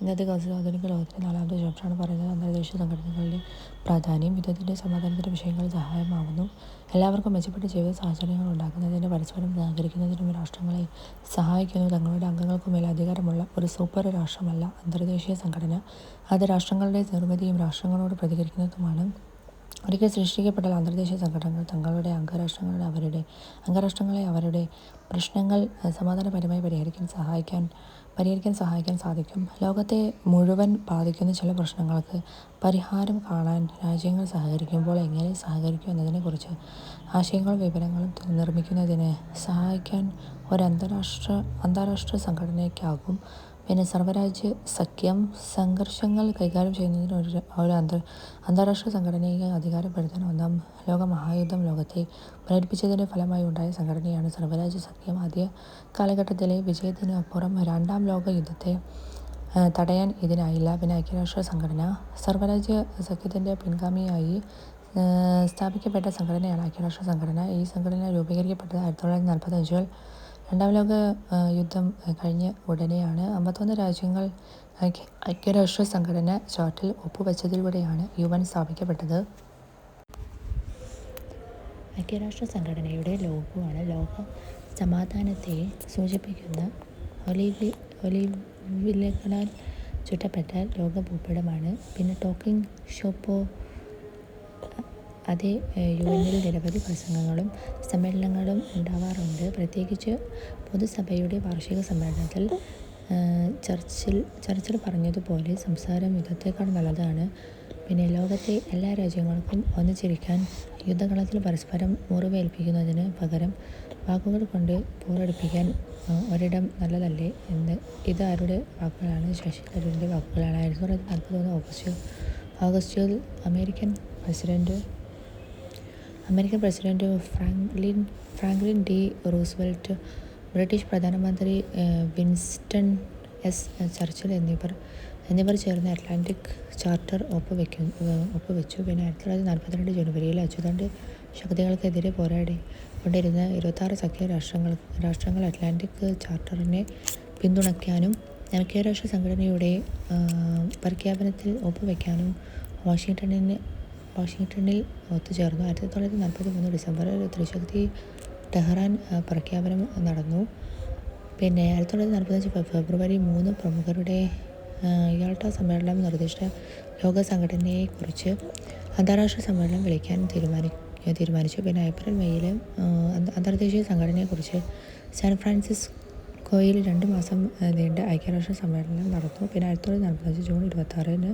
ഇന്നത്തെ കാലത്ത് ആധുനിക ലോകത്തിലെ നാലാമത്തെ ചാപ്റ്ററാണ് പറയുന്നത്. അന്തർദേശീയ സംഘടനകളുടെ പ്രാധാന്യം യുദ്ധത്തിന്റെ സമാധാനത്തിന്റെ വിഷയങ്ങൾ സഹായമാവുന്നു എല്ലാവർക്കും മെച്ചപ്പെട്ട ജീവിത സാഹചര്യങ്ങൾ ഉണ്ടാക്കുന്നതിന് പരസ്പരം സഹകരിക്കുന്നതിനും രാഷ്ട്രങ്ങളെ സഹായിക്കുന്നു. തങ്ങളുടെ അംഗങ്ങൾക്കുമേൽ അധികാരമുള്ള ഒരു സൂപ്പർ രാഷ്ട്രമല്ല അന്തർദേശീയ സംഘടന. അത് രാഷ്ട്രങ്ങളുടെ നിർമ്മിതിയും രാഷ്ട്രങ്ങളോട് പ്രതികരിക്കുന്നതുമാണ്. ഒരിക്കൽ സൃഷ്ടിക്കപ്പെട്ട അന്തർദേശീയ സംഘടനകൾ തങ്ങളുടെ അംഗരാഷ്ട്രങ്ങളുടെ അവരുടെ അംഗരാഷ്ട്രങ്ങളെ അവരുടെ പ്രശ്നങ്ങൾ സമാധാനപരമായി പരിഹരിക്കാൻ സഹായിക്കാൻ പരിഹരിക്കാൻ സഹായിക്കാൻ സാധിക്കും. ലോകത്തെ മുഴുവൻ ബാധിക്കുന്ന ചില പ്രശ്നങ്ങൾക്ക് പരിഹാരം കാണാൻ രാജ്യങ്ങൾ സഹകരിക്കുമ്പോൾ എങ്ങനെ സഹകരിക്കും എന്നതിനെക്കുറിച്ച് ആശയങ്ങളും വിവരങ്ങളും നിർമ്മിക്കുന്നതിന് സഹായിക്കാൻ ഒരു അന്താരാഷ്ട്ര അന്താരാഷ്ട്ര സംഘടനയ്ക്കാകും പിന്നെ സർവരാജ്യ സഖ്യം സംഘർഷങ്ങൾ കൈകാര്യം ചെയ്യുന്നതിന് ഒരു ഒരു അന്തർ അന്താരാഷ്ട്ര സംഘടനയെ അധികാരപ്പെടുത്താൻ ഒന്നാം ലോക മഹായുദ്ധം ലോകത്തെ പ്രേരിപ്പിച്ചതിന്റെ ഫലമായി ഉണ്ടായ സംഘടനയാണ് സർവരാജ്യ സഖ്യം. ആദ്യ കാലഘട്ടത്തിലെ വിജയത്തിന് അപ്പുറം രണ്ടാം ലോക യുദ്ധത്തെ തടയാൻ ഇതിനായില്ല. പിന്നെ ഐക്യരാഷ്ട്ര സംഘടന സർവരാജ്യ സഖ്യത്തിന്റെ പിൻഗാമിയായി സ്ഥാപിക്കപ്പെട്ട സംഘടനയാണ് ഐക്യരാഷ്ട്ര സംഘടന. ഈ സംഘടന രൂപീകരിക്കപ്പെട്ടത് ആയിരത്തി തൊള്ളായിരത്തി നാൽപ്പത്തഞ്ചിൽ രണ്ടാം ലോക യുദ്ധം കഴിഞ്ഞ ഉടനെയാണ് അമ്പത്തൊന്ന് രാജ്യങ്ങൾ ഐക്യ ഐക്യരാഷ്ട്ര സംഘടന ചാർട്ടിൽ ഒപ്പുവച്ചതിലൂടെയാണ് യു എൻ സ്ഥാപിക്കപ്പെട്ടത്. ഐക്യരാഷ്ട്ര സംഘടനയുടെ ലോഗോയാണ് ലോക സമാധാനത്തെ സൂചിപ്പിക്കുന്ന ഒലിവി ഒലിവിലകളാൽ ചുറ്റപ്പെട്ട ലോക ഭൂപടമാണ് പിന്നെ ടോക്കിംഗ് ഷോപ്പോ അതേ യു എന്നിൽ നിരവധി പ്രസംഗങ്ങളും സമ്മേളനങ്ങളും ഉണ്ടാവാറുണ്ട്. പ്രത്യേകിച്ച് പൊതുസഭയുടെ വാർഷിക സമ്മേളനത്തിൽ ചർച്ചിൽ ചർച്ചിൽ പറഞ്ഞതുപോലെ സംസാരം യുദ്ധത്തേക്കാൾ നല്ലതാണ്. പിന്നെ ലോകത്തെ എല്ലാ രാജ്യങ്ങൾക്കും ഒന്നിച്ചിരിക്കാൻ യുദ്ധകളത്തിൽ പരസ്പരം മുറിവേൽപ്പിക്കുന്നതിന് പകരം വാക്കുകൾ കൊണ്ട് പോരടിപ്പിക്കാൻ ഒരിടം നല്ലതല്ലേ എന്ന് ഇത് ആരുടെ വാക്കുകളാണ്? ശശി തരൂരിന്റെ വാക്കുകളാണ്. ആയിരത്തി തൊള്ളായിരത്തി നാൽപ്പത്തൊന്ന് ഓഗസ്റ്റ് ഓഗസ്റ്റിൽ American president American president Franklin Franklin D Roosevelt British പ്രധാനമന്ത്രി വിൻസ്റ്റൺ എസ് ചർച്ചിൽ എന്നിവർ എന്നിവർ ചേർന്ന് അറ്റ്ലാന്റിക് ചാർട്ടർ ഒപ്പുവെക്കു ഒപ്പുവെച്ചു പിന്നെ ആയിരത്തി തൊള്ളായിരത്തി നാൽപ്പത്തിരണ്ട് ജനുവരിയിൽ അച്യുതണ്ട് ശക്തികൾക്കെതിരെ പോരാടി കൊണ്ടിരുന്ന ഇരുപത്താറ് സഖ്യ രാഷ്ട്രങ്ങൾ രാഷ്ട്രങ്ങൾ അറ്റ്ലാന്റിക് ചാർട്ടറിനെ പിന്തുണയ്ക്കാനും ഐക്യരാഷ്ട്ര സംഘടനയുടെ പ്രഖ്യാപനത്തിൽ ഒപ്പുവെക്കാനും വാഷിങ്ടണിന് വാഷിങ്ടണിൽ ഒത്തുചേർന്നു ആയിരത്തി തൊള്ളായിരത്തി നാൽപ്പത്തി മൂന്ന് ഡിസംബറിൽ ത്രിശക്തി ടെഹ്റാൻ പ്രഖ്യാപനം നടന്നു. പിന്നെ ആയിരത്തി തൊള്ളായിരത്തി നാൽപ്പത്തഞ്ച് ഫെബ്രുവരി മൂന്ന് പ്രമുഖരുടെ യാൾട്ട സമ്മേളനം നിർദ്ദിഷ്ട ലോക സംഘടനയെക്കുറിച്ച് അന്താരാഷ്ട്ര സമ്മേളനം വിളിക്കാൻ തീരുമാനി തീരുമാനിച്ചു. പിന്നെ ഏപ്രിൽ മെയ്യിൽ അന്തർദേശീയ സംഘടനയെക്കുറിച്ച് സാൻ ഫ്രാൻസിസ്കോയിൽ രണ്ട് മാസം നീണ്ട ഐക്യരാഷ്ട്ര സമ്മേളനം നടന്നു. പിന്നെ ആയിരത്തി തൊള്ളായിരത്തി നാൽപ്പത്തഞ്ച് ജൂൺ ഇരുപത്താറിന്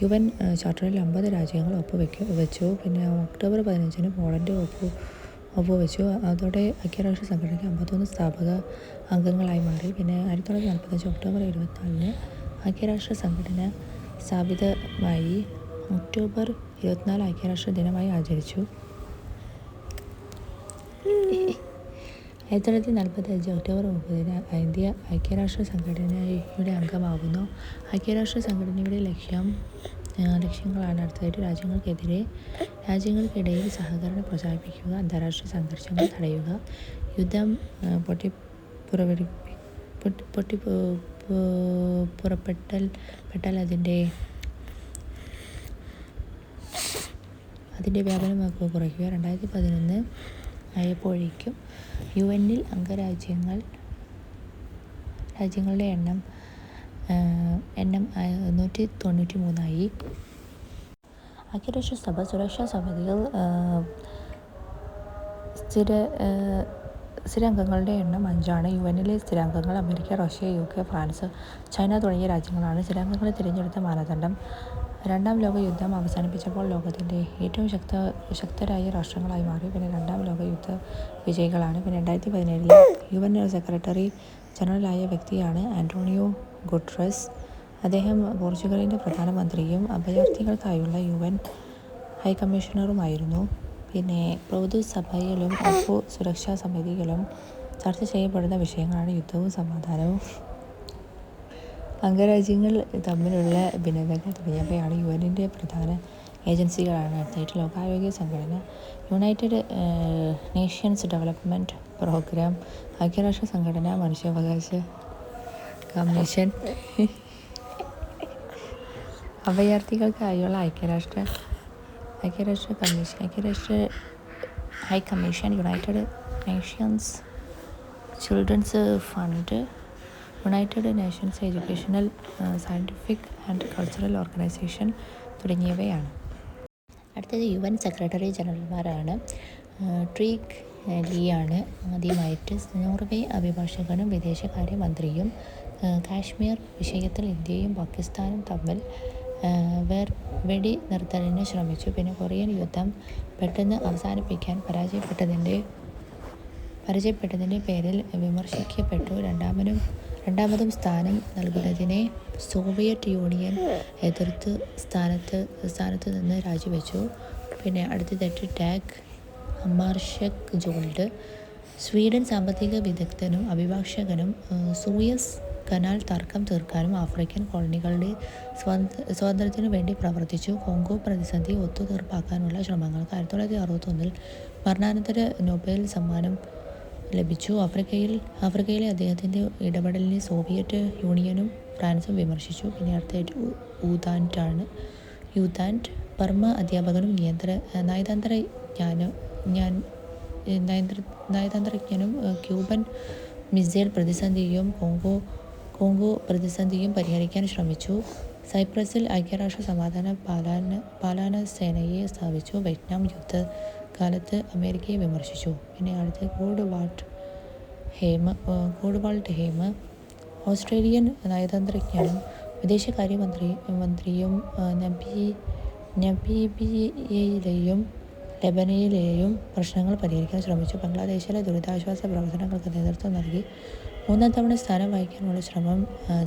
യു എൻ ചാർട്ടറിൽ അമ്പത് രാജ്യങ്ങൾ ഒപ്പുവെക്കും വെച്ചു. പിന്നെ ഒക്ടോബർ പതിനഞ്ചിന് പോളണ്ട് ഒപ്പു ഒപ്പുവെച്ചു. അതോടെ ഐക്യരാഷ്ട്ര സംഘടനയ്ക്ക് അമ്പത്തൊന്ന് സ്ഥാപക അംഗങ്ങളായി മാറി. പിന്നെ ആയിരത്തി തൊള്ളായിരത്തി നാൽപ്പത്തഞ്ച് ഒക്ടോബർ ഇരുപത്തിനാലിന് ഐക്യരാഷ്ട്ര സംഘടന സ്ഥാപിതമായി ഒക്ടോബർ ഇരുപത്തിനാല് ഐക്യരാഷ്ട്ര ദിനമായി ആചരിച്ചു. ആയിരത്തി തൊള്ളായിരത്തി നാൽപ്പത്തഞ്ച് ഒക്ടോബർ മുപ്പതിന് ഇന്ത്യ ഐക്യരാഷ്ട്ര സംഘടനയുടെ അംഗമാകുന്നു. ഐക്യരാഷ്ട്ര സംഘടനയുടെ ലക്ഷ്യം ലക്ഷ്യങ്ങളാണ് അടുത്തതായിട്ട് രാജ്യങ്ങൾക്കെതിരെ രാജ്യങ്ങൾക്കിടയിൽ സഹകരണം പ്രോത്സാഹിപ്പിക്കുക അന്താരാഷ്ട്ര സംഘർഷങ്ങൾ തടയുക യുദ്ധം പൊട്ടി പുറപ്പെടു പൊട്ടി പുറപ്പെട്ടൽ പെട്ടാൽ അതിന്റെ അതിന്റെ വ്യാപനം കുറയ്ക്കുക. രണ്ടായിരത്തി പതിനൊന്ന് ആയപ്പോഴേക്കും യു എന്നിൽ അംഗരാജ്യങ്ങൾ രാജ്യങ്ങളുടെ എണ്ണം എണ്ണം നൂറ്റി തൊണ്ണൂറ്റി മൂന്നായി ഐക്യരാഷ്ട്രസഭ സുരക്ഷാ സമിതിയിൽ സ്ഥിര സ്ഥിരാംഗങ്ങളുടെ എണ്ണം അഞ്ചാണ്. യു എന്നിലെ സ്ഥിരാംഗങ്ങൾ America Russia U K France China തുടങ്ങിയ രാജ്യങ്ങളാണ്. സ്ഥിരാംഗങ്ങളെ തിരഞ്ഞെടുത്ത മാനദണ്ഡം രണ്ടാം ലോക യുദ്ധം അവസാനിപ്പിച്ചപ്പോൾ ലോകത്തിന്റെ ഏറ്റവും ശക്ത ശക്തരായ രാഷ്ട്രങ്ങളായി മാറി. പിന്നെ രണ്ടാം ലോക യുദ്ധ വിജയികളാണ്. പിന്നെ രണ്ടായിരത്തി പതിനേഴിൽ യു എൻ സെക്രട്ടറി ജനറലായ വ്യക്തിയാണ് ആന്റോണിയോ ഗുട്രസ്. അദ്ദേഹം പോർച്ചുഗലിന്റെ പ്രധാനമന്ത്രിയും അഭയാർത്ഥികൾക്കായുള്ള യു എൻ ഹൈക്കമ്മീഷണറുമായിരുന്നു പിന്നെ പൊതുസഭയിലും പൊതു സുരക്ഷാ സമിതിയിലും ചർച്ച ചെയ്യപ്പെടുന്ന വിഷയങ്ങളാണ് യുദ്ധവും സമാധാനവും. അംഗരാജ്യങ്ങൾ തമ്മിലുള്ള ഭിന്നതകൾ തുടങ്ങിയവയാണ് യു എന്നിന്റെ പ്രധാന ഏജൻസികളാണ്. അടുത്തായിട്ട് ലോകാരോഗ്യ സംഘടന യുണൈറ്റഡ് നേഷൻസ് ഡെവലപ്മെന്റ് പ്രോഗ്രാം ഐക്യരാഷ്ട്ര സംഘടന മനുഷ്യാവകാശ കമ്മീഷൻ. അഭയാർത്ഥികൾക്കായുള്ള ഐക്യരാഷ്ട്ര ഐക്യരാഷ്ട്ര കമ്മീഷൻ ഐക്യരാഷ്ട്ര high commission United Nations Children's Fund United Nations Educational Scientific and Cultural Organization തുടങ്ങിയവയാണ്. അടുത്തത് യു എൻ സെക്രട്ടറി ജനറൽമാരാണ്. ട്രീക്ക് ആണ് ആദ്യമായിട്ട് നോർവേ അഭിഭാഷകനും വിദേശകാര്യമന്ത്രിയും കാശ്മീർ വിഷയത്തിൽ ഇന്ത്യയും പാകിസ്ഥാനും തമ്മിൽ വേർ വെടി നിർത്തലിന് ശ്രമിച്ചു. പിന്നെ കൊറിയൻ യുദ്ധം പെട്ടെന്ന് അവസാനിപ്പിക്കാൻ പരാജയപ്പെട്ടതിന്റെ പരാജയപ്പെട്ടതിന്റെ പേരിൽ വിമർശിക്കപ്പെട്ടു. രണ്ടാമനും രണ്ടാമതും സ്ഥാനം നൽകുന്നതിനെ സോവിയറ്റ് യൂണിയൻ എതിർത്ത് സ്ഥാനത്ത് സ്ഥാനത്ത് നിന്ന് രാജിവെച്ചു. പിന്നെ അടുത്തതായിട്ട് ടാഗ് അമാർഷക് ജോൾഡ്. സ്വീഡൻ സാമ്പത്തിക വിദഗ്ധനും അഭിഭാഷകനും സൂയസ് കനാൽ തർക്കം തീർക്കാനും ആഫ്രിക്കൻ കോളനികളുടെ സ്വാതന്ത്ര്യത്തിനു വേണ്ടി പ്രവർത്തിച്ചു. കോങ്കോ പ്രതിസന്ധി ഒത്തുതീർപ്പാക്കാനുള്ള ശ്രമങ്ങൾക്ക് ആയിരത്തി തൊള്ളായിരത്തി അറുപത്തൊന്നിൽ മരണാനന്തര നൊബേൽ സമ്മാനം ലഭിച്ചു. ആഫ്രിക്കയിൽ ആഫ്രിക്കയിലെ അദ്ദേഹത്തിന്റെ ഇടപെടലിനെ സോവിയറ്റ് യൂണിയനും ഫ്രാൻസും വിമർശിച്ചു. പിന്നെ അടുത്തായിട്ട് ഊതാന്റാണ്. യൂതാന്റ് ബർമ്മ അധ്യാപകനും നിയന്ത്ര നയതന്ത്ര ജ്ഞാനം ഞാൻ നയന്ത്ര നയതന്ത്രജ്ഞനും ക്യൂബൻ മിസൈൽ പ്രതിസന്ധിയും കോങ്കോ കോങ്കോ പ്രതിസന്ധിയും പരിഹരിക്കാൻ ശ്രമിച്ചു. സൈപ്രസിൽ ഐക്യരാഷ്ട്ര സമാധാന പാലാന പാലാന സേനയെ സ്ഥാപിച്ചു. വിയറ്റ്നാം യുദ്ധകാലത്ത് അമേരിക്കയെ വിമർശിച്ചു. പിന്നെ അടുത്ത് ഗോഡ്വാൾട്ട് ഹേമ ഗോഡ്വാൾട്ട് ഹേമ ഓസ്ട്രേലിയൻ നയതന്ത്രജ്ഞനും വിദേശകാര്യമന്ത്രി മന്ത്രിയും നബി നബീബിയയിലെയും ലബനയിലെയും പ്രശ്നങ്ങൾ പരിഹരിക്കാൻ ശ്രമിച്ചു. ബംഗ്ലാദേശിലെ ദുരിതാശ്വാസ പ്രവർത്തനങ്ങൾക്ക് നേതൃത്വം നൽകി. മൂന്നാം തവണ സ്ഥാനം വഹിക്കാനുള്ള ശ്രമം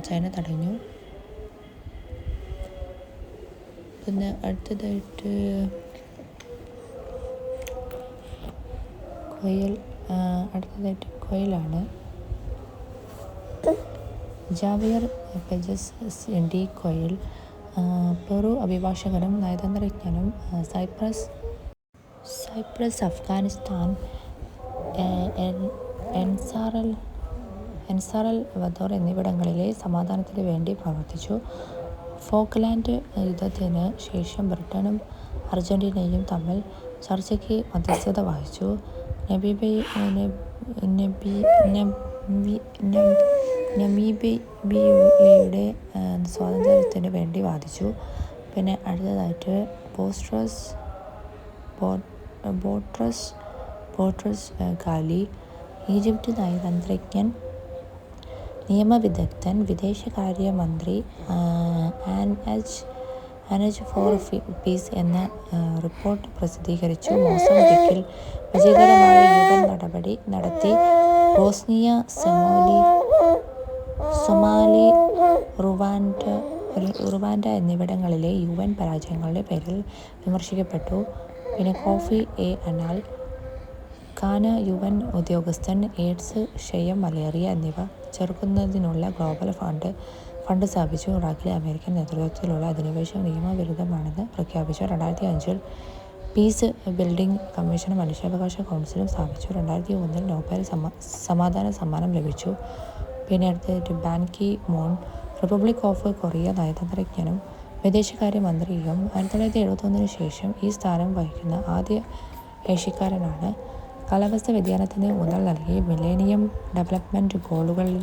ചൈന തടഞ്ഞു. പിന്നെ അടുത്തതായിട്ട് കൊയൽ അടുത്തതായിട്ട് കൊയലാണ്. Javier Perez de Cuellar Peru അഭിഭാഷകനും നയതന്ത്രജ്ഞനും സൈപ്രസ് സൈപ്രസ് അഫ്ഗാനിസ്ഥാൻ എൻസാറൽ എൻസാറൽ വദോർ എന്നിവിടങ്ങളിലെ സമാധാനത്തിന് വേണ്ടി പ്രവർത്തിച്ചു. ഫോക്ലാൻഡ് യുദ്ധത്തിന് ശേഷം ബ്രിട്ടനും അർജന്റീനയും തമ്മിൽ ചർച്ചയ്ക്ക് മധ്യസ്ഥത വഹിച്ചു. നമീബിയയുടെ സ്വാതന്ത്ര്യത്തിന് വേണ്ടി വാദിച്ചു. പിന്നെ അടുത്തതായിട്ട് ബോസ്ട്രസ് ബോട്രസ് ബോട്രസ് ഗാലി ഈജിപ്ത് നയതന്ത്രജ്ഞൻ നിയമവിദഗ്ധൻ വിദേശകാര്യമന്ത്രി ആൻ എച്ച് ആനജ് ഫോർ പീസ് എന്ന റിപ്പോർട്ട് പ്രസിദ്ധീകരിച്ചു. മോസംബിക്കിൽ വിജയകരമായ യുവൻ നടപടി നടത്തി. ബോസ്നിയ സെമോലി സൊമാലി റുവാൻഡ റുവാൻഡ എന്നിവിടങ്ങളിലെ യു എൻ പരാജയങ്ങളുടെ പേരിൽ വിമർശിക്കപ്പെട്ടു. പിന്നെ Kofi A Annan Ghana U N ഉദ്യോഗസ്ഥൻ എയ്ഡ്സ് ക്ഷയം മലേറിയ എന്നിവ ചെറുക്കുന്നതിനുള്ള ഗ്ലോബൽ ഫണ്ട് ഫണ്ട് സ്ഥാപിച്ചു. ഇറാഖിലെ അമേരിക്കൻ നേതൃത്വത്തിലുള്ള അധിനിവേശം നിയമവിരുദ്ധമാണെന്ന് പ്രഖ്യാപിച്ചു. രണ്ടായിരത്തി അഞ്ചിൽ പീസ് ബിൽഡിംഗ് കമ്മീഷനും മനുഷ്യാവകാശ കൗൺസിലും സ്ഥാപിച്ചു. രണ്ടായിരത്തി ഒന്നിൽ നോബൽ സമാധാന സമ്മാനം ലഭിച്ചു. പിന്നെ അടുത്തതായിട്ട് Ban Ki Moon Republic of Korea നയതന്ത്രജ്ഞനും വിദേശകാര്യമന്ത്രിയും ആയിരത്തി തൊള്ളായിരത്തി എഴുപത്തൊന്നിന് ശേഷം ഈ സ്ഥാനം വഹിക്കുന്ന ആദ്യ ഏഷ്യക്കാരനാണ് കാലാവസ്ഥ വ്യതിയാനത്തിന് ഊന്നൽ നൽകി മില്ലേനിയം ഡെവലപ്മെന്റ് ഗോളുകളിൽ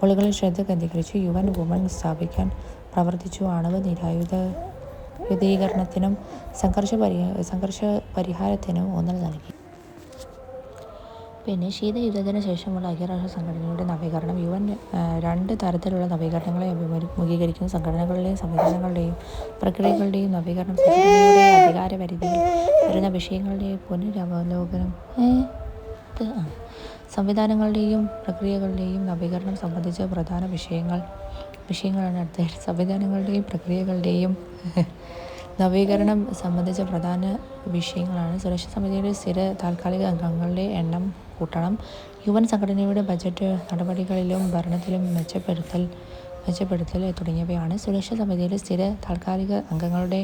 ഗോളുകളിൽ ശ്രദ്ധ കേന്ദ്രീകരിച്ച് യു എൻ വുമൺ സ്ഥാപിക്കാൻ പ്രവർത്തിച്ചു. ആണവ നിരായുധ യുദ്ധീകരണത്തിനും സംഘർഷ പരിഹാ സംഘർഷ പരിഹാരത്തിനും ഊന്നൽ നൽകി. പിന്നെ ശീതയുദ്ധത്തിന് ശേഷമുള്ള ഐക്യരാഷ്ട്ര സംഘടനയുടെ നവീകരണം യു എൻ രണ്ട് തരത്തിലുള്ള നവീകരണങ്ങളെ അഭിമുഖീകരിക്കുന്ന സംഘടനകളുടെയും സംവിധാനങ്ങളുടെയും പ്രക്രിയകളുടെയും നവീകരണം സംഘടനയുടെ അധികാരപരിധിയിൽ വരുന്ന വിഷയങ്ങളുടെയും പുനരവലോകനം സംവിധാനങ്ങളുടെയും പ്രക്രിയകളുടെയും നവീകരണം സംബന്ധിച്ച പ്രധാന വിഷയങ്ങൾ വിഷയങ്ങളാണ് അടുത്ത സംവിധാനങ്ങളുടെയും പ്രക്രിയകളുടെയും നവീകരണം സംബന്ധിച്ച പ്രധാന വിഷയങ്ങളാണ്. സുരക്ഷാ സമിതിയുടെ സ്ഥിര താൽക്കാലിക അംഗങ്ങളുടെ എണ്ണം കൂട്ടണം. യു എൻ സംഘടനയുടെ ബജറ്റ് നടപടികളിലും ഭരണത്തിലും മെച്ചപ്പെടുത്തൽ മെച്ചപ്പെടുത്തൽ തുടങ്ങിയവയാണ്. സുരക്ഷാ സമിതിയിലെ സ്ഥിര താൽക്കാലിക അംഗങ്ങളുടെ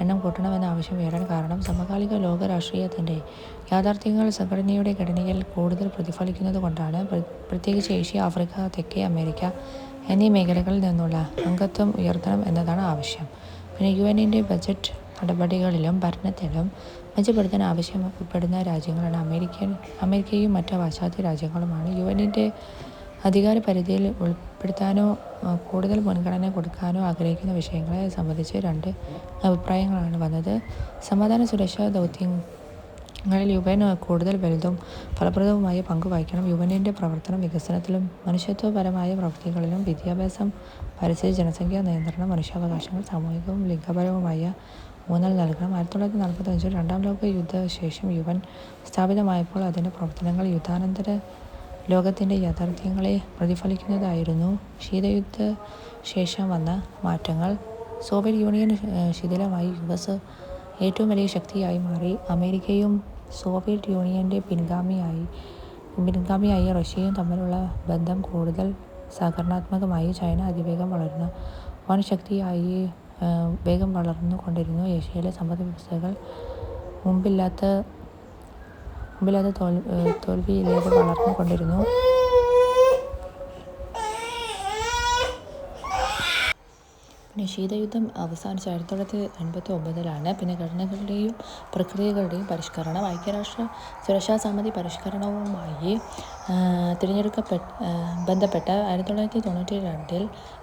എണ്ണം കൂട്ടണമെന്ന ആവശ്യം ഉയരാൻ കാരണം സമകാലിക ലോക രാഷ്ട്രീയത്തിന്റെ യാഥാർത്ഥ്യങ്ങൾ സംഘടനയുടെ ഘടനയിൽ കൂടുതൽ പ്രതിഫലിക്കുന്നത് കൊണ്ടാണ്. പ്രത്യേകിച്ച് ഏഷ്യ ആഫ്രിക്ക തെക്കേ അമേരിക്ക എന്നീ മേഖലകളിൽ നിന്നുള്ള അംഗത്വം ഉയർത്തണം എന്നതാണ് ആവശ്യം. പിന്നെ യു എന്നിന്റെ ബജറ്റ് നടപടികളിലും ഭരണത്തിലും മെച്ചപ്പെടുത്താൻ ആവശ്യപ്പെടുന്ന രാജ്യങ്ങളാണ് അമേരിക്കൻ അമേരിക്കയും മറ്റ് പാശ്ചാത്യ രാജ്യങ്ങളുമാണ്. യു എന്നിന്റെ അധികാര പരിധിയിൽ ഉൾപ്പെടുത്താനോ കൂടുതൽ മുൻഗണന കൊടുക്കാനോ ആഗ്രഹിക്കുന്ന വിഷയങ്ങളെ സംബന്ധിച്ച് രണ്ട് അഭിപ്രായങ്ങളാണ് വന്നത്. സമാധാന സുരക്ഷാ ദൗത്യങ്ങളിൽ യു എൻ കൂടുതൽ വലുതും ഫലപ്രദവുമായ പങ്ക് വഹിക്കണം. യു എന്നിന്റെ പ്രവർത്തനം വികസനത്തിലും മനുഷ്യത്വപരമായ പ്രവൃത്തികളിലും വിദ്യാഭ്യാസം പരിസ്ഥിതി ജനസംഖ്യാ നിയന്ത്രണം മനുഷ്യാവകാശങ്ങൾ സാമൂഹികവും ലിംഗപരവുമായ ഊന്നൽ നൽകണം ആയിരത്തി തൊള്ളായിരത്തി നാൽപ്പത്തഞ്ചിൽ രണ്ടാം ലോക യുദ്ധ ശേഷം യു എൻ സ്ഥാപിതമായപ്പോൾ അതിന്റെ പ്രവർത്തനങ്ങൾ യുദ്ധാനന്തര ലോകത്തിന്റെ യാഥാർത്ഥ്യങ്ങളെ പ്രതിഫലിക്കുന്നതായിരുന്നു. ശീതയുദ്ധ ശേഷം വന്ന മാറ്റങ്ങൾ സോവിയറ്റ് യൂണിയൻ ശിഥിലമായി യു എസ് ഏറ്റവും വലിയ ശക്തിയായി മാറി. അമേരിക്കയും സോവിയറ്റ് യൂണിയന്റെ പിൻഗാമിയായി പിൻഗാമിയായി റഷ്യയും തമ്മിലുള്ള ബന്ധം കൂടുതൽ സഹകരണാത്മകമായി ചൈന അതിവേഗം വളർന്ന. വൻ ശക്തിയായി വേഗം വളർന്നു കൊണ്ടിരുന്നു ഏഷ്യയിലെ സമ്പദ് വ്യവസ്ഥകൾ മുമ്പില്ലാത്ത മുമ്പില്ലാത്ത തോൽ തോൽവിയില്ലാതെ വളർന്നു പിന്നെ ശീതയുദ്ധം അവസാനിച്ച ആയിരത്തി തൊള്ളായിരത്തി എൺപത്തി ഒമ്പതിലാണ് പിന്നെ ഘടനകളുടെയും പ്രക്രിയകളുടെയും പരിഷ്കരണം. ഐക്യരാഷ്ട്ര സുരക്ഷാ സമിതി പരിഷ്കരണവുമായി തിരഞ്ഞെടുക്കപ്പെട്ട ബന്ധപ്പെട്ട ആയിരത്തി തൊള്ളായിരത്തി തൊണ്ണൂറ്റി രണ്ടിൽ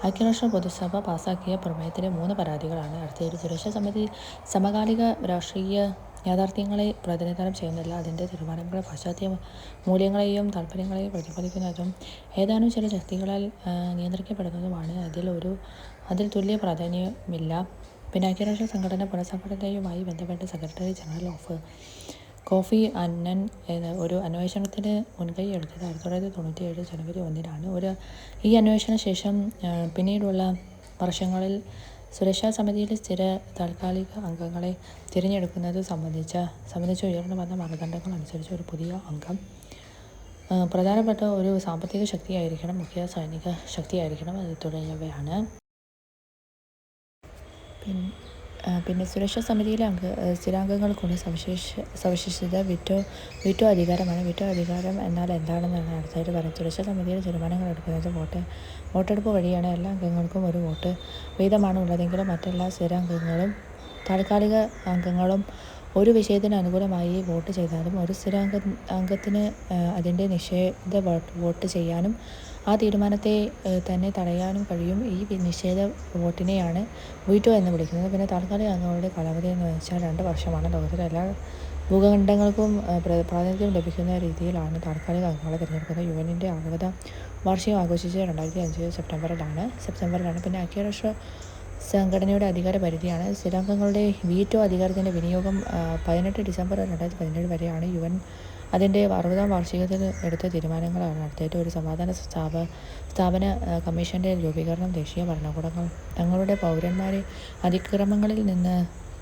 ഐക്യരാഷ്ട്ര പൊതുസഭ പാസാക്കിയ പ്രമേയത്തിലെ മൂന്ന് പരാതികളാണ്. അടുത്തത് സുരക്ഷാ സമിതി സമകാലിക രാഷ്ട്രീയ യാഥാർത്ഥ്യങ്ങളെ പ്രതിനിധാനം ചെയ്യുന്നില്ല അതിന്റെ തീരുമാനങ്ങളെ പാശ്ചാത്യ മൂല്യങ്ങളെയും താല്പര്യങ്ങളെയും പ്രതിഫലിക്കുന്നതും ഏതാനും ചില ശക്തികളാൽ നിയന്ത്രിക്കപ്പെടുന്നതുമാണ്. അതിൽ ഒരു അതിൽ തുല്യ പ്രാധാന്യമില്ല. പിന്നെ ഐക്യരാഷ്ട്ര സംഘടന പുനഃസംഘടനയുമായി ബന്ധപ്പെട്ട് secretary general of Kofi Annan ഒരു അന്വേഷണത്തിന് മുൻകൈ എടുത്തത് ആയിരത്തി തൊള്ളായിരത്തി തൊണ്ണൂറ്റി ഏഴ് ജനുവരി ഒന്നിനാണ്. ഒരു ഈ അന്വേഷണ ശേഷം പിന്നീടുള്ള വർഷങ്ങളിൽ സുരക്ഷാ സമിതിയിലെ സ്ഥിര താൽക്കാലിക അംഗങ്ങളെ തിരഞ്ഞെടുക്കുന്നത് സംബന്ധിച്ച സംബന്ധിച്ച് ഉയർന്നു വന്ന മാനദണ്ഡങ്ങൾ അനുസരിച്ച് ഒരു പുതിയ അംഗം. പ്രധാനപ്പെട്ട ഒരു സാമ്പത്തിക ശക്തിയായിരിക്കണം മുഖ്യ സൈനിക ശക്തിയായിരിക്കണം അത് തുടങ്ങിയവയാണ്. പിന്നെ പിന്നെ സുരക്ഷാ സമിതിയിലെ അംഗ സ്ഥിരാംഗങ്ങൾക്കുള്ള സവിശേഷ സവിശേഷത വിറ്റോ വിറ്റോ അധികാരമാണ്. വിറ്റോ അധികാരം എന്നാൽ എന്താണെന്നാണ് അടുത്തായിട്ട് പറയുന്നത്. സുരക്ഷാ സമിതിയിൽ തീരുമാനങ്ങൾ എടുക്കുന്നത് വോട്ട് വോട്ടെടുപ്പ് വഴിയാണ് എല്ലാ അംഗങ്ങൾക്കും ഒരു വോട്ട് വീതമാണ് ഉള്ളതെങ്കിലും മറ്റെല്ലാ സ്ഥിരാംഗങ്ങളും താൽക്കാലിക അംഗങ്ങളും ഒരു വിഷയത്തിന് അനുകൂലമായി വോട്ട് ചെയ്താലും ഒരു സ്ഥിരാംഗ അംഗത്തിന് അതിന്റെ നിഷേധ വോട്ട് ചെയ്യാനും ആ തീരുമാനത്തെ തന്നെ തടയാനും കഴിയും. ഈ നിഷേധ വോട്ടിനെയാണ് വീറ്റോ എന്ന് വിളിക്കുന്നത്. പിന്നെ താൽക്കാലിക അംഗങ്ങളുടെ കാലാവധി എന്ന് വെച്ചാൽ രണ്ട് വർഷമാണ്. ലോകത്തിലെ എല്ലാ ഭൂഖണ്ഡങ്ങൾക്കും പ്രാതിനിധ്യം ലഭിക്കുന്ന രീതിയിലാണ് താൽക്കാലിക അംഗങ്ങളെ തിരഞ്ഞെടുക്കുന്നത്. യു എന്നിന്റെ അറുപതാം വാർഷികം ആഘോഷിച്ച് രണ്ടായിരത്തി അഞ്ച് സെപ്റ്റംബറിലാണ്. സെപ്റ്റംബറിലാണ്. പിന്നെ ഐക്യരാഷ്ട്ര സംഘടനയുടെ അധികാര പരിധിയാണ്. സ്ഥിരാംഗങ്ങളുടെ വീറ്റോ അധികാരത്തിന്റെ വിനിയോഗം പതിനെട്ട് ഡിസംബർ രണ്ടായിരത്തി പതിനേഴ് വരെയാണ് യു എൻ അതിന്റെ അറുപതാം വാർഷികത്തിൽ എടുത്ത തീരുമാനങ്ങളാണ്. അടുത്തായിട്ട് ഒരു സമാധാന സ്ഥാപ സ്ഥാപന കമ്മീഷന്റെ രൂപീകരണം ദേശീയ ഭരണകൂടങ്ങൾ തങ്ങളുടെ പൗരന്മാരെ അതിക്രമങ്ങളിൽ നിന്ന്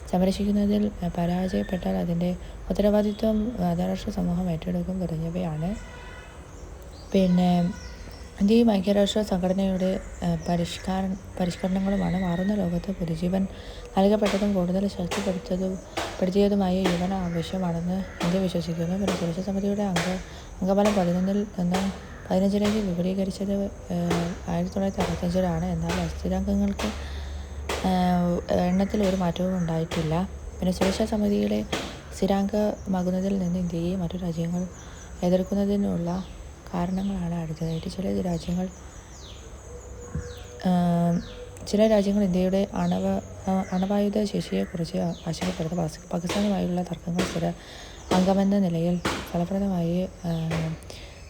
സംരക്ഷിക്കുന്നതിൽ പരാജയപ്പെട്ടാൽ അതിന്റെ ഉത്തരവാദിത്വം അന്താരാഷ്ട്ര സമൂഹം ഏറ്റെടുക്കും തുടങ്ങിയവയാണ്. പിന്നെ ഇന്ത്യയും ഐക്യരാഷ്ട്ര സംഘടനയുടെ പരിഷ്കാര പരിഷ്കരണങ്ങളുമാണ് മാറുന്ന ലോകത്ത് പുതുജീവൻ നൽകപ്പെട്ടതും കൂടുതൽ ശക്തിപ്പെടുത്തതും പെടുത്തിയതുമായ യുവന ആവശ്യമാണെന്ന് ഇന്ത്യ വിശ്വസിക്കുന്നു. പിന്നെ സുരക്ഷാ സമിതിയുടെ അംഗ അംഗബലം പതിനൊന്നിൽ നിന്നും പതിനഞ്ചിലേക്ക് വിപുലീകരിച്ചത് ആയിരത്തി തൊള്ളായിരത്തി അറുപത്തഞ്ചിലാണ് എന്നാൽ അസ്ഥിരാംഗങ്ങൾക്ക് എണ്ണത്തിൽ ഒരു മാറ്റവും ഉണ്ടായിട്ടില്ല. പിന്നെ സുരക്ഷാ സമിതിയിലെ സ്ഥിരാംഗമാകുന്നതിൽ നിന്ന് ഇന്ത്യയെ മറ്റു രാജ്യങ്ങൾ എതിർക്കുന്നതിനുള്ള കാരണങ്ങളാണ് അടുത്തതായിട്ട് ചില രാജ്യങ്ങൾ ചില രാജ്യങ്ങൾ ഇന്ത്യയുടെ അണവ അണവായുധ ശേഷിയെക്കുറിച്ച് ആശങ്കപ്പെടുന്നു. പാകിസ്ഥാനുമായുള്ള തർക്കങ്ങൾ സ്ഥിര അംഗമെന്ന നിലയിൽ ഫലപ്രദമായി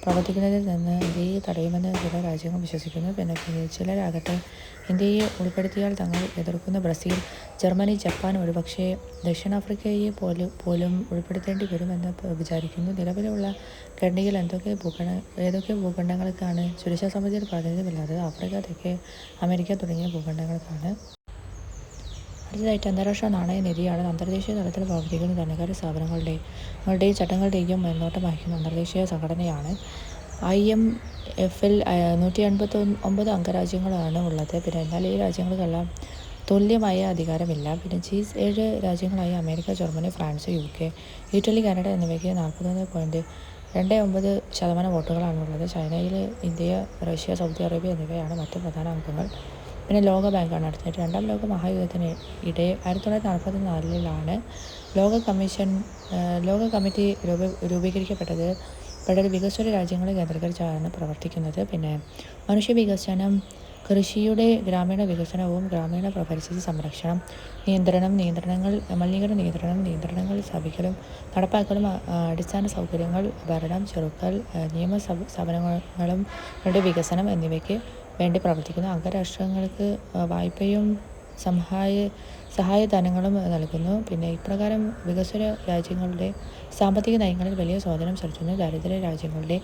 പ്രവർത്തിക്കുന്നതിൽ നിന്ന് ഇന്ത്യയെ തടയുമെന്ന് ചില രാജ്യങ്ങൾ വിശ്വസിക്കുന്നു. പിന്നെ ചിലരാകട്ടെ ഇന്ത്യയെ ഉൾപ്പെടുത്തിയാൽ തങ്ങൾ എതിർക്കുന്ന ബ്രസീൽ ജർമ്മനി ജപ്പാൻ ഒരുപക്ഷെ ദക്ഷിണാഫ്രിക്കയെ പോലും പോലും ഉൾപ്പെടുത്തേണ്ടി വരുമെന്ന് വിചാരിക്കുന്നു. നിലവിലുള്ള ഘടനയിൽ എന്തൊക്കെ ഭൂഖണ്ഡ ഏതൊക്കെ ഭൂഖണ്ഡങ്ങൾക്കാണ് സുരക്ഷാ സമിതിയിൽ പ്രാതിനിധ്യമില്ലാത്തത് ആഫ്രിക്ക തെക്കേ അമേരിക്ക തുടങ്ങിയ ഭൂഖണ്ഡങ്ങൾക്കാണ്. അടുത്തതായിട്ട് അന്താരാഷ്ട്ര നാണയ നിധിയാണ് അന്തർദേശീയ തലത്തിൽ പ്രവർത്തിക്കുന്ന ധനകാര്യ സ്ഥാപനങ്ങളുടെയും ചട്ടങ്ങളുടെയും മേൽനോട്ടം വഹിക്കുന്ന അന്തർദേശീയ സംഘടനയാണ്. ഐ എം എഫിൽ നൂറ്റി എൺപത്തി ഒമ്പത് അംഗരാജ്യങ്ങളാണ് ഉള്ളത്. പിന്നെ എന്നാൽ ഈ രാജ്യങ്ങൾക്കെല്ലാം തുല്യമായ അധികാരമില്ല. പിന്നെ ജി ഏഴ് രാജ്യങ്ങളായ America Germany France U K Italy Canada എന്നിവയ്ക്ക് നാൽപ്പത്തൊന്ന് പോയിന്റ് രണ്ട് ഒമ്പത് ശതമാനം വോട്ടുകളാണുള്ളത്. ചൈനയിൽ ഇന്ത്യ റഷ്യ സൗദി അറേബ്യ എന്നിവയാണ് മറ്റ് പ്രധാന അംഗങ്ങൾ. പിന്നെ ലോക ബാങ്കാണ് അടുത്തത് രണ്ടാം ലോക മഹായുദ്ധത്തിന് ഇടയിൽ ആയിരത്തി തൊള്ളായിരത്തി നാൽപ്പത്തി നാലിലാണ് ലോക കമ്മീഷൻ ലോക കമ്മിറ്റി രൂപ രൂപീകരിക്കപ്പെട്ടത് പെട്ടത് വികസ്വര രാജ്യങ്ങളെ കേന്ദ്രീകരിച്ചാണ് പ്രവർത്തിക്കുന്നത്. പിന്നെ മനുഷ്യ വികസനം കൃഷിയുടെ ഗ്രാമീണ വികസനവും ഗ്രാമീണ പരിസ്ഥിതി സംരക്ഷണം നിയന്ത്രണം നിയന്ത്രണങ്ങൾ മലിനീകരണ നിയന്ത്രണം നിയന്ത്രണങ്ങൾ സ്ഥാപിക്കലും നടപ്പാക്കലും അടിസ്ഥാന സൗകര്യങ്ങൾ ഭരണം ചെറുക്കൽ നിയമ സ്ഥാപനങ്ങളും വികസനം എന്നിവയ്ക്ക് വേണ്ടി പ്രവർത്തിക്കുന്നു. അംഗരാഷ്ട്രങ്ങൾക്ക് വായ്പയും സഹായ സഹായധനങ്ങളും നൽകുന്നു. പിന്നെ ഇപ്രകാരം വികസ്വര രാജ്യങ്ങളുടെ സാമ്പത്തിക നയങ്ങളിൽ വലിയ സ്വാധീനം ചെലുത്തുന്നു. ദരിദ്ര രാജ്യങ്ങളുടെ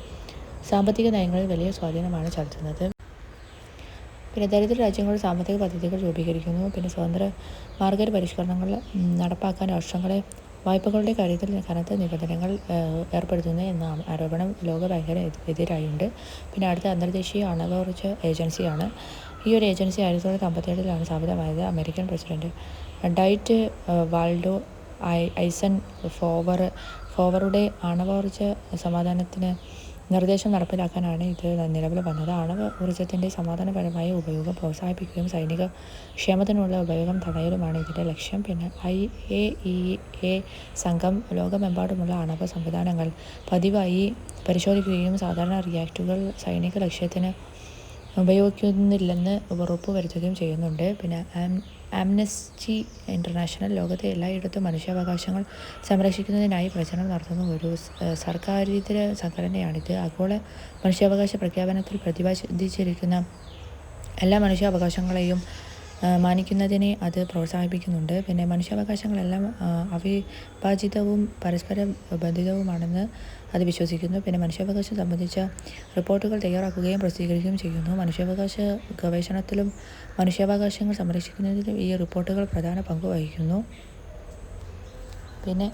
സാമ്പത്തിക നയങ്ങളിൽ വലിയ സ്വാധീനമാണ് ചെലുത്തുന്നത്. പിന്നെ ദരിദ്ര രാജ്യങ്ങൾ സാമ്പത്തിക പദ്ധതികൾ രൂപീകരിക്കുന്നു. പിന്നെ സ്വതന്ത്ര മാർഗ പരിഷ്കരണങ്ങൾ നടപ്പാക്കാൻ രാഷ്ട്രങ്ങളെ വായ്പകളുടെ കാര്യത്തിൽ കനത്ത നിബന്ധനകൾ ഏർപ്പെടുത്തുന്നു എന്ന ആരോപണം ലോകബാങ്കിന് എതിരായുണ്ട് പിന്നെ അടുത്ത അന്തർദേശീയ അണവോർജ ഏജൻസിയാണ്. ഈ ഒരു ഏജൻസി ആയിരത്തി തൊള്ളായിരത്തി അമ്പത്തിയേഴിലാണ് സ്ഥാപിതമായത് American president. Dwight Waldo Eisenhower ഫോവറുടെ ആണവോർജ സമാധാനത്തിന് നിർദ്ദേശം നടപ്പിലാക്കാനാണ് ഇത് നിലവിൽ വന്നത്. ആണവ ഊർജത്തിന്റെ സമാധാനപരമായ ഉപയോഗം പ്രോത്സാഹിപ്പിക്കുകയും സൈനിക ക്ഷേമത്തിനുള്ള ഉപയോഗം തടയലുമാണ് ഇതിന്റെ ലക്ഷ്യം. പിന്നെ ഐ എ ഇ എ സംഘം ലോകമെമ്പാടുമുള്ള ആണവ സംവിധാനങ്ങൾ പതിവായി പരിശോധിക്കുകയും സാധാരണ റിയാക്റ്റുകൾ സൈനിക ലക്ഷ്യത്തിന് ഉപയോഗിക്കുന്നില്ലെന്ന് ഉറപ്പുവരുത്തുകയും ചെയ്യുന്നുണ്ട്. പിന്നെ ആംനസ്റ്റി ഇന്റർനാഷണൽ ലോകത്തെ എല്ലായിടത്തും മനുഷ്യാവകാശങ്ങൾ സംരക്ഷിക്കുന്നതിനായി പ്രചരണം നടത്തുന്ന ഒരു സർക്കാരിതര സംഘടനയാണിത്. ആഗോള മനുഷ്യാവകാശ പ്രഖ്യാപനത്തിൽ പ്രതിപാദിച്ചിരിക്കുന്ന എല്ലാ മനുഷ്യാവകാശങ്ങളെയും മാനിക്കുന്നതിനെ അത് പ്രോത്സാഹിപ്പിക്കുന്നുണ്ട്. പിന്നെ മനുഷ്യാവകാശങ്ങളെല്ലാം അവിഭാജിതവും പരസ്പര ബന്ധിതവുമാണെന്ന് അത് വിശ്വസിക്കുന്നു. പിന്നെ മനുഷ്യാവകാശം സംബന്ധിച്ച റിപ്പോർട്ടുകൾ തയ്യാറാക്കുകയും പ്രസിദ്ധീകരിക്കുകയും ചെയ്യുന്നു. മനുഷ്യാവകാശ ഗവേഷണത്തിലും മനുഷ്യാവകാശങ്ങൾ സംരക്ഷിക്കുന്നതിലും ഈ റിപ്പോർട്ടുകൾ പ്രധാന പങ്ക് വഹിക്കുന്നു. പിന്നെ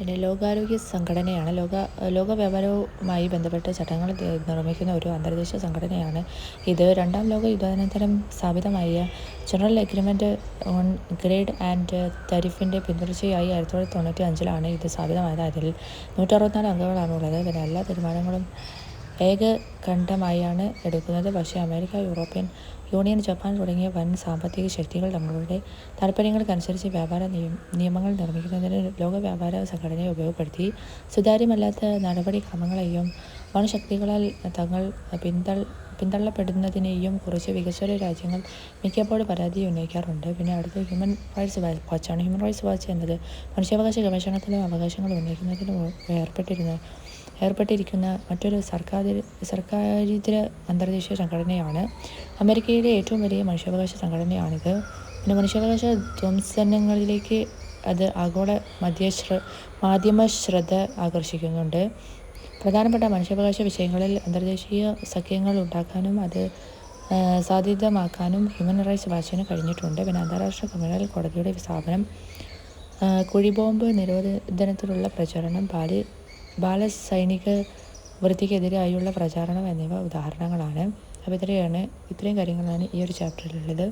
പിന്നെ ലോകാരോഗ്യ സംഘടനയാണ് ലോക ലോക വ്യാപാരവുമായി ബന്ധപ്പെട്ട ചട്ടങ്ങൾ നിർമ്മിക്കുന്ന ഒരു അന്തർദേശീയ സംഘടനയാണ് ഇത്. രണ്ടാം ലോക യുദ്ധാനന്തരം സ്ഥാപിതമായ General Agreement on grade and തരിഫിന്റെ പിന്തുടർച്ചയായി ആയിരത്തി തൊള്ളായിരത്തി തൊണ്ണൂറ്റി അഞ്ചിലാണ് ഇത് സ്ഥാപിതമായത്. അതിൽ നൂറ്ററുപത്തിനാല് അംഗങ്ങളാണുള്ളത്. പിന്നെ എല്ലാ തീരുമാനങ്ങളും ഏകകണ്ഠമായാണ് എടുക്കുന്നത്. പക്ഷേ അമേരിക്ക യൂറോപ്യൻ യൂണിയൻ ജപ്പാൻ തുടങ്ങിയ വൻ സാമ്പത്തിക ശക്തികൾ തങ്ങളുടെ താൽപ്പര്യങ്ങൾക്കനുസരിച്ച് വ്യാപാര നിയമങ്ങൾ നിർമ്മിക്കുന്നതിന് ലോക വ്യാപാര സംഘടനയെ ഉപയോഗപ്പെടുത്തി. സുതാര്യമല്ലാത്ത നടപടിക്രമങ്ങളെയും വൻ ശക്തികളാൽ തങ്ങൾ പിന്തൾ പിന്തള്ളപ്പെടുന്നതിനെയും കുറിച്ച് വികസ്വര രാജ്യങ്ങൾ മിക്കപ്പോഴും പരാതി ഉന്നയിക്കാറുണ്ട്. പിന്നെ അടുത്ത ഹ്യൂമൻ റൈറ്റ്സ് വാച്ചാണ് ഹ്യൂമൻ റൈറ്റ്സ് വാച്ച് എന്നത് മനുഷ്യാവകാശ ഗവേഷണത്തിലും അവകാശങ്ങൾ ഉന്നയിക്കുന്നതിലും ഏർപ്പെട്ടിരുന്ന ഏർപ്പെട്ടിരിക്കുന്ന മറ്റൊരു സർക്കാർ സർക്കാരിതര അന്തർദേശീയ സംഘടനയാണ്. അമേരിക്കയിലെ ഏറ്റവും വലിയ മനുഷ്യാവകാശ സംഘടനയാണിത്. പിന്നെ മനുഷ്യാവകാശ ധ്വംസനങ്ങളിലേക്ക് അത് ആഗോള മധ്യശ്ര മാധ്യമ ശ്രദ്ധ ആകർഷിക്കുന്നുണ്ട്. പ്രധാനപ്പെട്ട മനുഷ്യാവകാശ വിഷയങ്ങളിൽ അന്തർദേശീയ സഖ്യങ്ങൾ ഉണ്ടാക്കാനും അത് സാധ്യതമാക്കാനും ഹ്യൂമൻ റൈറ്റ്സ് വാച്ചിന് കഴിഞ്ഞിട്ടുണ്ട്. പിന്നെ അന്താരാഷ്ട്ര ക്രിമിനൽ കോടതിയുടെ സ്ഥാപനം കുഴിബോംബ് നിരോധനത്തിലുള്ള പ്രചരണം പാലി ബാലസൈനിക വൃത്തിക്കെതിരായുള്ള പ്രചാരണം എന്നിവ ഉദാഹരണങ്ങളാണ്. അപ്പോൾ ഇത്രയാണ്. ഇത്രയും കാര്യങ്ങളാണ് ഈ ഒരു ചാപ്റ്ററിലുള്ളത്